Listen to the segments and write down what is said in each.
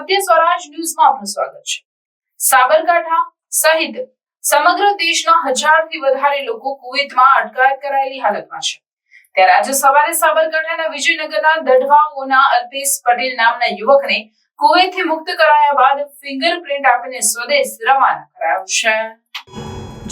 સત્ય સ્વરાજ ન્યૂઝમાં આપનું સ્વાગત છે. સાબરકાંઠા સહિત સમગ્ર દેશના હજારથી વધારે લોકો કુવેતમાં અટકાયત કરાયેલી હાલતમાં છે. ત્યારે આજે સવારે સાબરકાંઠાના વિજયનગરના દઢવાઓના અલ્પેશ પટેલ નામના યુવકને કુવેતથી મુક્ત કરાયા બાદ ફિંગરપ્રિન્ટ આપીને સ્વદેશ રવાના કરાયો છે.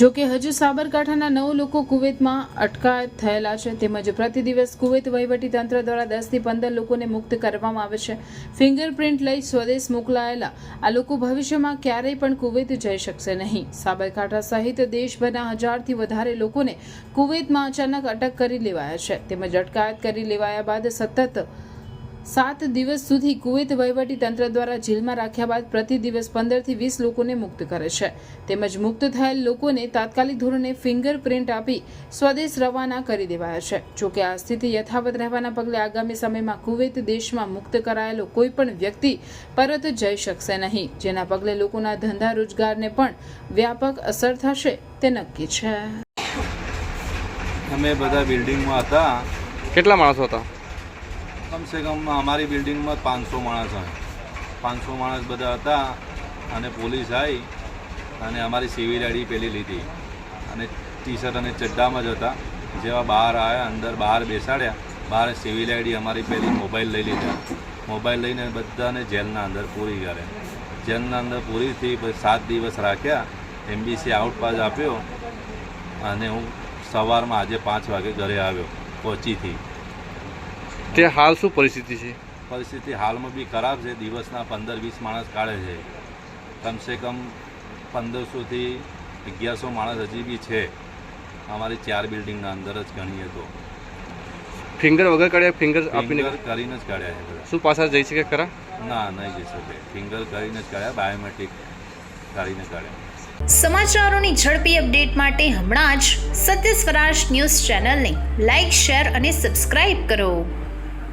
જો કે હજુ સાબરકાંઠાના નવ લોકો કુવૈતમાં અટકાયત થયેલા છે, તેમજ પ્રતિ દિવસ કુવૈત તંત્ર દ્વારા દસથી પંદર લોકોને મુક્ત કરવામાં આવે છે. ફિંગરપ્રિન્ટ લઈ સ્વદેશ મોકલાયેલા. આ લોકો ભવિષ્યમાં ક્યારેય પણ કુવૈત જઈ શકશે નહીં. સાબરકાંઠા સહિત દેશભરના હજારથી વધારે લોકોને કુવૈતમાં અચાનક અટક કરી લેવાયા છે. તેમજ અટકાયત કરી લેવાયા બાદ સતત સાત દિવસ સુધી કુવૈત વહીવટી તંત્ર દ્વારા જેલમાં રાખ્યા બાદ પ્રતિ દિવસ પંદરથી વીસ લોકોને મુક્ત કરે છે. તેમજ મુક્ત થયેલ લોકોને તાત્કાલિક ધોરણે ફિંગરપ્રિન્ટ આપી સ્વદેશ રવાના કરી દેવાયા છે. જોકે આ સ્થિતિ યથાવત રહેવાના પગલે આગામી સમયમાં કુવૈત દેશમાં મુક્ત કરાયેલો કોઈપણ વ્યક્તિ પરત જઈ શકશે નહીં. જેના પગલે લોકોના ધંધા રોજગારને પણ વ્યાપક અસર થશે તે નક્કી છે. અમે બધા બિલ્ડિંગમાં હતા. કેટલા માણસો હતા? કમસે કમ અમારી બિલ્ડિંગમાં પાંચસો માણસ હોય. પાંચસો માણસ બધા હતા અને પોલીસ આવી અને અમારી સિવિલ આઈડી પેલી લીધી. અને ટી શર્ટ અને ચડ્ડામાં જ હતા. જેવા બહાર આવ્યા, અંદર બહાર બેસાડ્યા, બહાર સિવિલ આઈડી અમારી પેલી મોબાઈલ લઈ લીધા. મોબાઈલ લઈને બધાને જેલના અંદર પૂરી કરે. જેલના અંદર પૂરીથી સાત દિવસ રાખ્યા. એમબીસી આઉટપાસ આપ્યો અને હું સવારમાં આજે પાંચ વાગે ઘરે આવ્યો કોચીથી તે હાલ શું પરિસ્થિતિ છે? પરિસ્થિતિ હાલમાં બી ખરાબ છે. દિવસના પંદર વીસ માણસ કાઢે છે. કમસે કમ પંદરસોથી અગિયારસો માણસ હજી બી છે. અમારી ચાર બિલ્ડિંગના અંદર જ ગણીએ તો. ફિંગર વગર કાઢ્યા ફિંગર આપીને કરીને જ કાઢ્યા છે શું પાછા જઈ શકે ખરા? ના નહીં જઈ શકે. ફિંગર કરીને જ કાઢ્યા બાયોમેટ્રિક કાઢીને કાઢ્યા. સમાચારોની ઝડપી અપડેટ માટે હમણાં જ સત્ય સ્વરાજ ન્યૂઝ ચેનલને લાઇક શેર અને સબસ્ક્રાઇબ કરો.